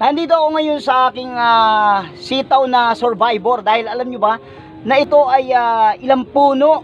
Nandito ako ngayon sa aking ah, sitaw na survivor dahil alam nyo ba na ito ay ah, ilang puno.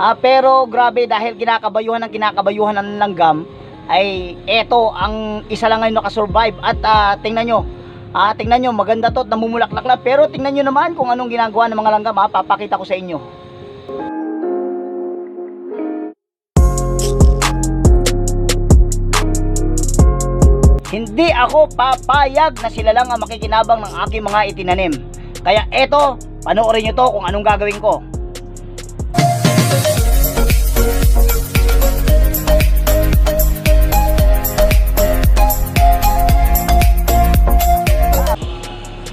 Ah, pero grabe dahil kinakabayuhan ng kinakabayuhan ng langgam ay eto ang isa lang ngayon nakasurvive. At ah, tingnan nyo. Ah, tingnan nyo maganda to at namumulaklak lang pero tingnan nyo naman kung anong ginagawa ng mga langgam ha, papakita ko sa inyo Hindi ako papayag na sila lang ang makikinabang ng aking mga itinanim. Kaya eto, panoorin nyo to kung anong gagawin ko.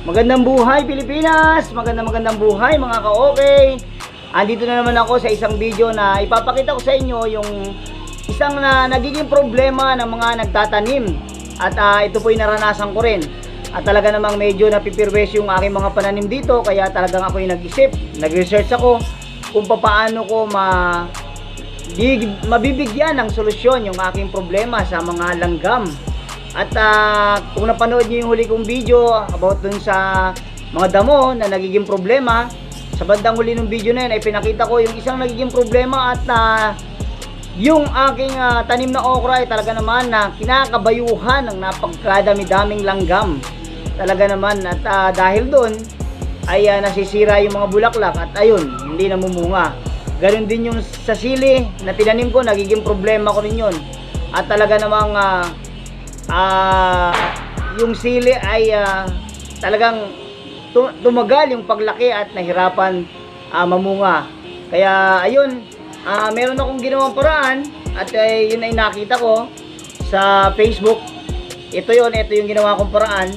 Magandang buhay Pilipinas! Magandang magandang buhay mga ka-okay! Andito na naman ako sa isang video na ipapakita ko sa inyo yung isang na nagiging problema ng mga nagtatanim. At ah, ito po yung naranasan ko rin. At talaga namang medyo napipirwes yung aking mga pananim dito kaya talagang ako yung nag-isip, nag-research ako kung paano ko ma big, mabibigyan ng solusyon yung aking problema sa mga langgam. At ah, kung napanood niyo yung huli kong video about dun sa mga damo na nagiging problema, sa bandang huli ng video na yun ay pinakita ko yung isang nagiging problema at ah, yung aking ah, tanim na okra ay talaga naman na kinakabayuhan ng napagkadami-daming langgam. Talaga naman at ah, dahil doon ay ah, nasisira yung mga bulaklak at ayun, hindi namumunga. Ganon din yung sa sili na tinanim ko, nagiging problema ko rin yun. At talaga namang ah, ah, yung sili ay ah, talagang tu- tumagal yung paglaki at nahirapan ah, mamunga. Kaya ayun, ah, meron akong ginawang paraan at eh, yun ay nakita ko sa Facebook. Ito yun, ito yung ginawa kong paraan.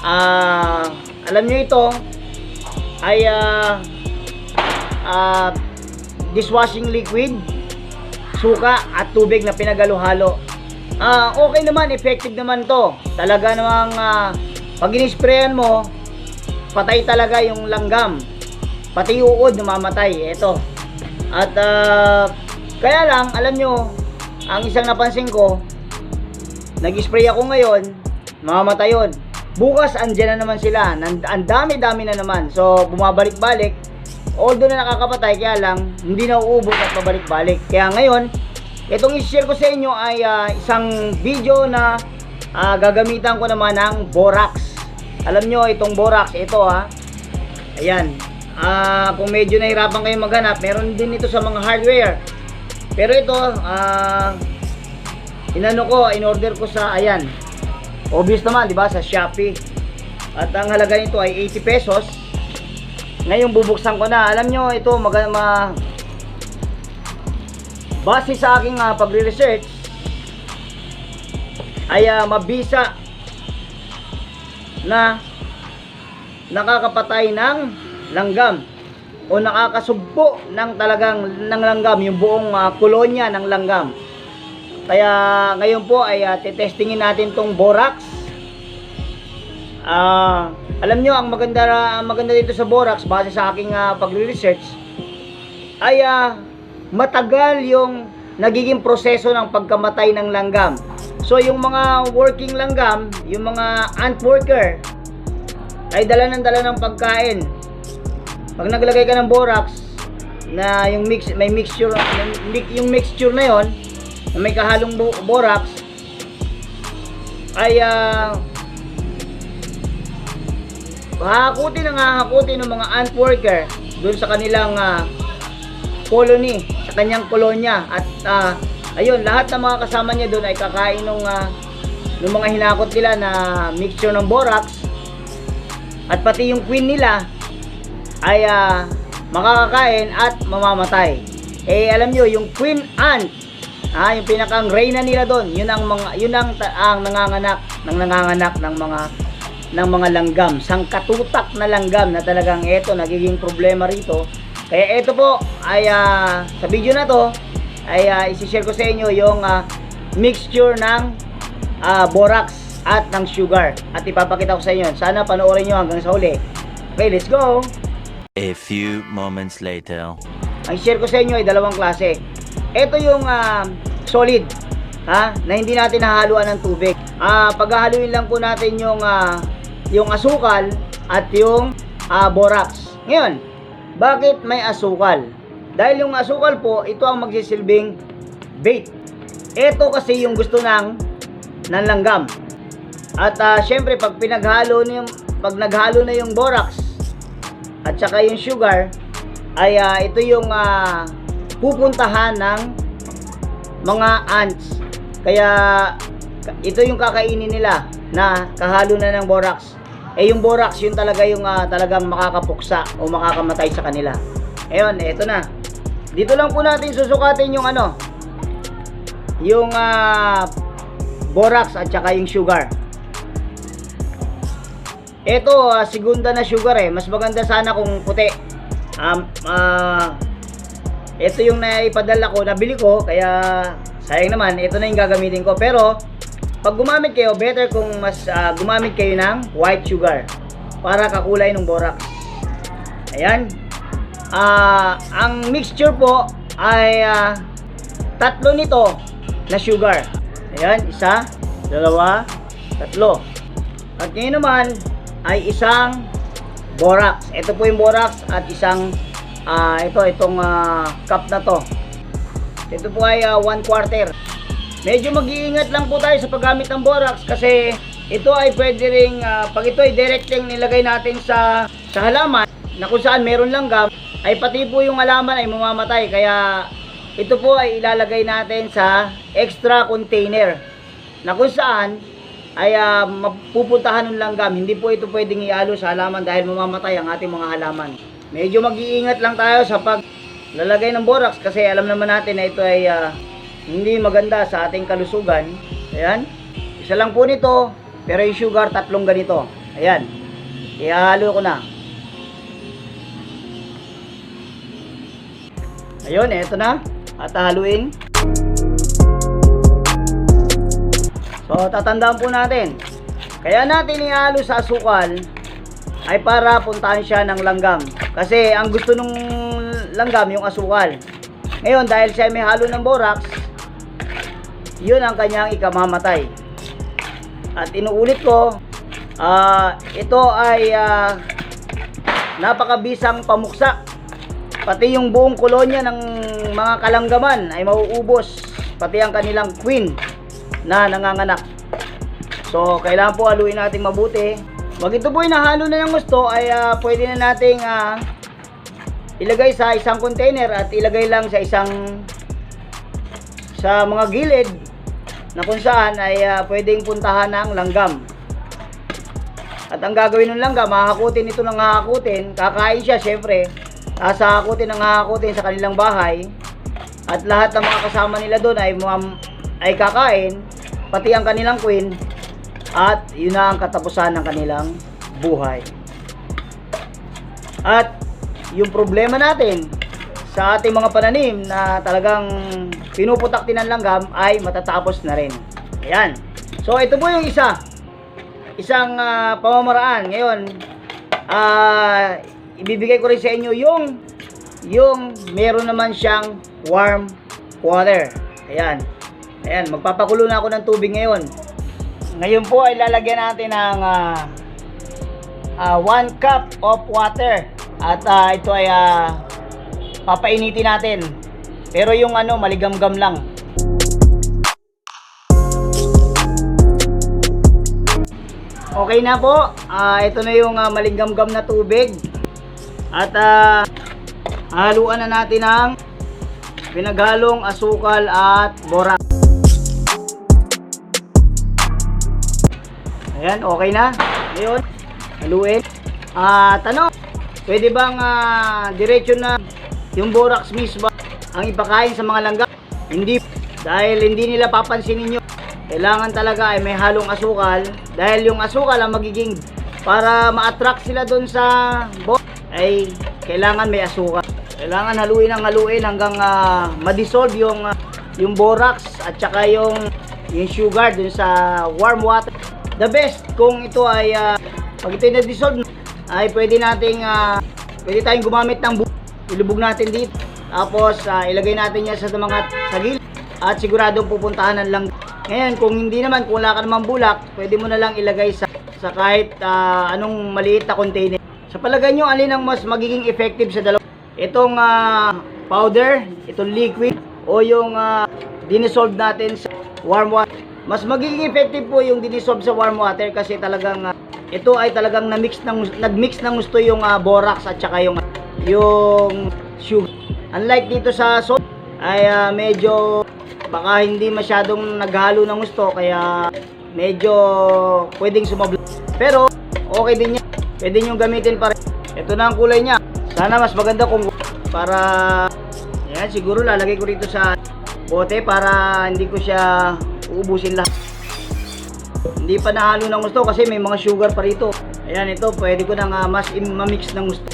Ah, alam nyo ito ay ah, ah, dishwashing liquid, suka at tubig na pinagalo-halo. Ah, okay naman, effective naman to. Talaga namang ah, pag inisprayan mo, patay talaga yung langgam. Pati uod namamatay. Ito. At ah, kaya lang, alam nyo, ang isang napansin ko, nag-spray ako ngayon, mamamatay yun. Bukas, andyan na naman sila. Ang dami-dami na naman. So, bumabalik-balik. Although na nakakapatay, kaya lang, hindi na uubos at pabalik-balik. Kaya ngayon, itong i-share ko sa inyo ay ah, isang video na ah, gagamitan ko naman ng borax. Alam nyo, itong borax, ito ha. Ayan. Ah, kung medyo nahirapan kayo maghanap, meron din ito sa mga hardware. Pero ito, ah, inano ko, in-order ko sa, ayan. Obvious naman, di ba, sa Shopee. At ang halaga nito ay 80 pesos. Ngayon bubuksan ko na. Alam nyo, ito mag ma base sa aking ah, pagre-research ay ah, mabisa na nakakapatay ng langgam o nakakasugpo ng talagang ng langgam yung buong ah, kolonya ng langgam. Kaya ngayon po ay uh, tetestingin natin tong borax. Ah, alam nyo ang maganda ang maganda dito sa borax base sa aking ah, pagre-research ay ah, matagal yung nagiging proseso ng pagkamatay ng langgam. So yung mga working langgam, yung mga ant worker ay dala ng dala ng pagkain. Pag naglagay ka ng borax na yung mix may mixture yung mixture na yon na may kahalong bo- borax ay ah hahakutin ang hahakutin ng mga ant worker doon sa kanilang ah, colony, sa kanyang kolonya. At ah, ayun, lahat ng mga kasama niya doon ay kakain ng ng mga hinakot nila na mixture ng borax. At pati yung queen nila ay ah, makakakain at mamamatay. Eh alam nyo, yung queen ant, ah, yung pinakang reyna nila doon, yun ang mga yun ang, ang nanganganak ng nanganganak ng mga ng mga langgam, sangkatutak na langgam na talagang eto nagiging problema rito. Kaya eto po ay ah, sa video na to ay uh, isi-share ko sa inyo yung ah, mixture ng ah, borax at ng sugar at ipapakita ko sa inyo. Sana panoorin nyo hanggang sa huli. Okay, let's go! A few moments later. Ang share ko sa inyo ay dalawang klase. Ito yung ah, solid. ha, na hindi natin hahaluan ng tubig. Ah, paghahaluin lang po natin yung ah, yung asukal at yung ah, borax. Ngayon, bakit may asukal? Dahil yung asukal po, ito ang magsisilbing bait. Ito kasi yung gusto ng ng. At ah, syempre pag pinaghalo na yung pag naghalo na yung borax at saka yung sugar ay ah, ito yung ah, pupuntahan ng mga ants. Kaya ka- ito yung kakainin nila na kahalo na ng borax. Eh yung borax yun talaga yung ah, talagang makakapuksa o makakamatay sa kanila. Ayun, eto na. Dito lang po natin susukatin yung ano, yung ah, borax at saka yung sugar. Ito, ah, segunda na sugar eh. Mas maganda sana kung puti. Um, ah, ito yung naipadala ko, nabili ko, kaya sayang naman, ito na yung gagamitin ko. Pero, pag gumamit kayo, better kung mas ah, gumamit kayo ng white sugar para kakulay ng borax. Ayan. Ah, ang mixture po ay ah, tatlo nito na sugar. Ayan, isa, dalawa, tatlo. At ngayon naman ay isang borax. Ito po yung borax at isang ah, ito itong ah, cup na to. Ito po ay ah, one quarter. Medyo mag-iingat lang po tayo sa paggamit ng borax kasi ito ay pwede ring ah, pag ito ay directing nilagay natin sa sa halaman na kung saan meron langgam ay pati po yung halaman ay mamamatay kaya ito po ay ilalagay natin sa extra container na kung saan ay ah, mapupuntahan ng langgam. Hindi po ito pwedeng ialo sa halaman dahil mamamatay ang ating mga halaman. Medyo mag-iingat lang tayo sa paglalagay ng borax kasi alam naman natin na ito ay ah, hindi maganda sa ating kalusugan. Ayan. Isa lang po nito, pero yung sugar tatlong ganito. Ayan. Ihalo ko na. Ayun, eto na. At haluin. So, tatandaan po natin. Kaya natin ihalo sa asukal ay para puntahan siya ng langgam. Kasi ang gusto nung langgam yung asukal. Ngayon, dahil siya may halo ng borax, yun ang kanyang ikamamatay. At inuulit ko, ah, ito ay ah, napakabisang pamuksa. Pati yung buong kolonya ng mga kalanggaman ay mauubos. Pati ang kanilang queen na nanganganak. So, kailangan po haluin natin mabuti. Pag ito po ay nahalo na ng gusto, ay ah, pwede na nating ah, ilagay sa isang container at ilagay lang sa isang sa mga gilid na kung saan ay ah, pwedeng puntahan ng langgam. At ang gagawin ng langgam, hahakutin ito ng hahakutin, kakain siya syempre, hahakutin ng hahakutin sa kanilang bahay, at lahat ng mga kasama nila doon ay, ay kakain, pati ang kanilang queen, at yun na ang katapusan ng kanilang buhay. At yung problema natin sa ating mga pananim na talagang pinuputak ng langgam ay matatapos na rin. Ayan. So ito po yung isa. Isang ah, pamamaraan. Ngayon, ah, ibibigay ko rin sa inyo yung yung meron naman siyang warm water. Ayan. Ayan, magpapakulo na ako ng tubig ngayon. Ngayon po ay lalagyan natin ng ah, 1 cup of water. At ah, ito ay ah, papainitin natin. Pero yung ano, maligamgam lang. Okay na po. Ah, ito na yung ah, maligamgam na tubig. At ah, haluan na natin ng pinaghalong asukal at borax. Ayan, okay na. Ngayon, haluin. Ah, tanong, pwede bang ah, diretso na yung borax mismo ang ipakain sa mga langga? Hindi. Dahil hindi nila papansinin yun. Kailangan talaga ay may halong asukal. Dahil yung asukal ang magiging para ma-attract sila doon sa borax ay kailangan may asukal. Kailangan haluin ang haluin hanggang ah, ma-dissolve yung ah, yung borax at saka yung yung sugar dun sa warm water. The best kung ito ay ah, pag ito ay na-dissolve ay pwede nating ah, pwede tayong gumamit ng ilubog natin dito. Tapos ah, ilagay natin yan sa mga sa gilid at siguradong pupuntahan ng lang Ngayon, kung hindi naman, kung wala ka naman bulak, pwede mo na lang ilagay sa, sa kahit ah, anong maliit na container. Sa palagay nyo, alin ang mas magiging effective sa dalawa? Itong ah, powder, itong liquid, o yung uh, dinisolve natin sa warm water. Mas magiging effective po yung dinisolve sa warm water kasi talagang ah, ito ay talagang na-mix ng nag-mix ng gusto yung ah, borax at saka yung yung sugar. Unlike dito sa salt ay ah, medyo baka hindi masyadong naghalo ng gusto kaya medyo pwedeng sumabla. Pero okay din yan. Pwede nyo gamitin pa rin. Ito na ang kulay niya. Sana mas maganda kung para yan siguro lalagay ko rito sa bote para hindi ko siya uubusin lahat. Hindi pa nahalo ng gusto kasi may mga sugar pa rito. Ayan ito, pwede ko nang ah, mas ma-mix ng gusto.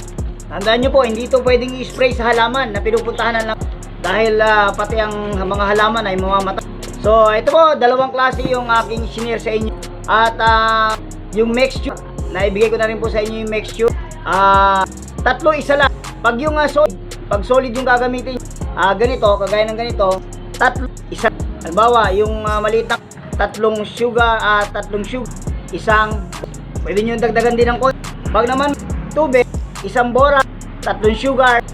Tandaan nyo po, hindi ito pwedeng i-spray sa halaman na pinupuntahan lang dahil ah, pati ang mga halaman ay mamamatay. So, ito po, dalawang klase yung aking sinare sa inyo. At ah, yung mixture, naibigay ko na rin po sa inyo yung mixture. Ah, tatlo isa lang. Pag yung ah, solid, pag solid yung gagamitin, ah, ganito, kagaya ng ganito, tatlo isa. Halimbawa, yung ah, maliit na tatlong sugar, ah, tatlong sugar, isang pwede nyo dagdagan din ng konti. Pag naman tubig, isang bora, tatlong sugar,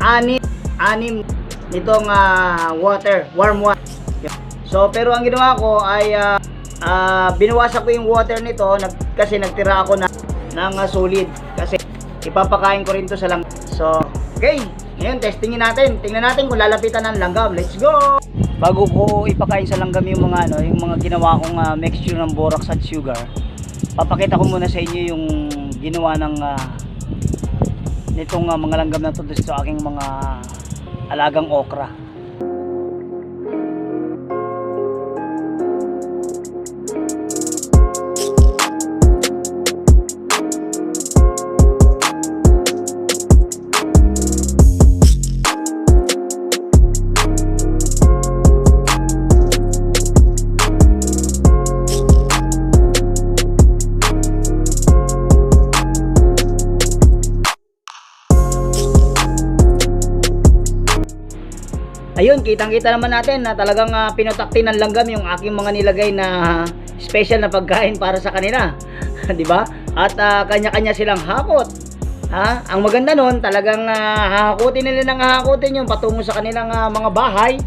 anim, anim nitong ah, water, warm water. So, pero ang ginawa ko ay ah, ah, binawasan ko yung water nito nag, kasi nagtira ako na ng ah, solid kasi ipapakain ko rin to sa langgam. So, okay. Ngayon, testingin natin. Tingnan natin kung lalapitan ng langgam. Let's go! Bago ko ipakain sa langgam yung mga ano, yung mga ginawa kong ah, mixture ng borax at sugar, papakita ko muna sa inyo yung ginawa ng ah, nitong ah, mga langgam na to sa aking mga alagang okra. Kitang-kita naman natin na talagang uh, pinutakti ng langgam yung aking mga nilagay na special na pagkain para sa kanila. 'Di ba? At ah, kanya-kanya silang hakot. Ha? Ang maganda nun, talagang uh, hahakutin nila ng hahakutin yung patungo sa kanilang ah, mga bahay.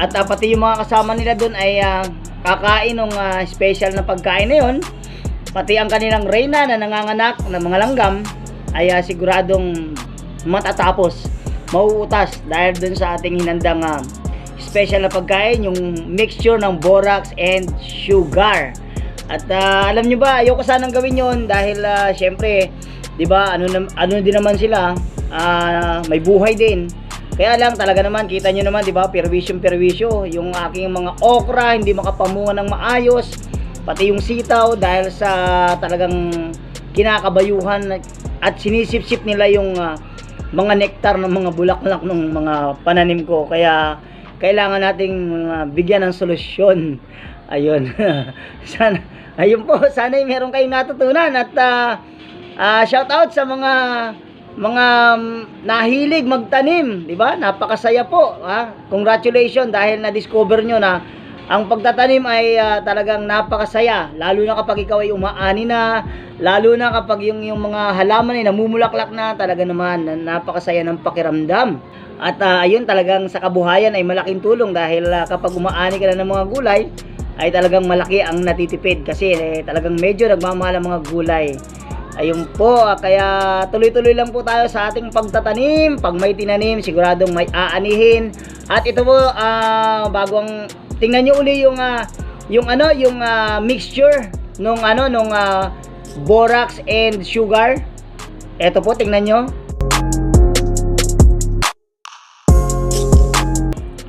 At ah, pati yung mga kasama nila doon ay ah, kakain ng ah, special na pagkain na yun. Pati ang kanilang reyna na nanganganak ng mga langgam ay ah, siguradong matatapos mauutas dahil dun sa ating hinandang ah, special na pagkain, yung mixture ng borax and sugar. At ah, alam nyo ba, ayoko sanang gawin yon dahil ah, syempre, 'di ba, ano ano din naman sila, ah, may buhay din. Kaya lang talaga naman kita nyo naman 'di ba, perwisyo perwisyo, yung aking mga okra hindi makapamunga ng maayos, pati yung sitaw dahil sa talagang kinakabayuhan at sinisip-sip nila yung ah, mga nektar ng mga bulaklak ng mga pananim ko. Kaya kailangan nating uh, bigyan ng solusyon. Ayun. sana ayun po, sana ay meron kayong natutunan at uh, uh, shout out sa mga mga um, nahilig magtanim, di ba? Napakasaya po, ha? Congratulations dahil na-discover nyo na ang pagtatanim ay ah, talagang napakasaya, lalo na kapag ikaw ay umaani na, lalo na kapag yung, yung mga halaman ay namumulaklak na, talaga naman na- napakasaya ng pakiramdam. At ah, ayun talagang sa kabuhayan ay malaking tulong dahil ah, kapag umaani ka na ng mga gulay, ay talagang malaki ang natitipid kasi eh, talagang medyo nagmamahal ang mga gulay. Ayun po, kaya tuloy-tuloy lang po tayo sa ating pagtatanim. Pag may tinanim, siguradong may aanihin. At ito po, ah, bago ang tingnan niyo uli yung ah, yung ano, yung ah, mixture nung ano nung ah, borax and sugar. Ito po, tingnan nyo.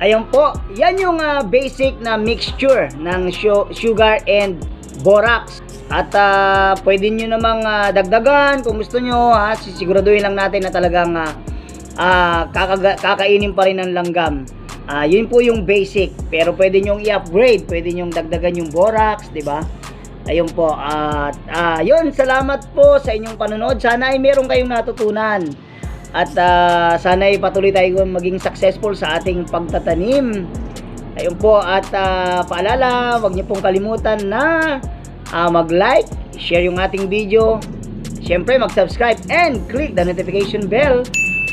Ayun po, yan yung ah, basic na mixture ng su- sugar and borax. At ah, pwede nyo namang ah, dagdagan kung gusto nyo. Ha? Sisiguraduhin lang natin na talagang ah, kakaga- kakainin pa rin ng langgam. Uh, yun po yung basic. Pero pwede nyong i-upgrade. Pwede nyong dagdagan yung borax, di ba? Ayun po. At uh, uh, yun, salamat po sa inyong panonood. Sana ay meron kayong natutunan. At uh, sana ay patuloy tayo maging successful sa ating pagtatanim. Ayun po. At uh, paalala, wag niyo pong kalimutan na uh, mag-like, share yung ating video. Siyempre, mag-subscribe and click the notification bell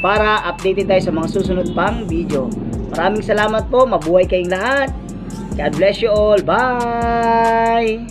para updated tayo sa mga susunod pang video. Maraming salamat po. Mabuhay kayong lahat. God bless you all. Bye!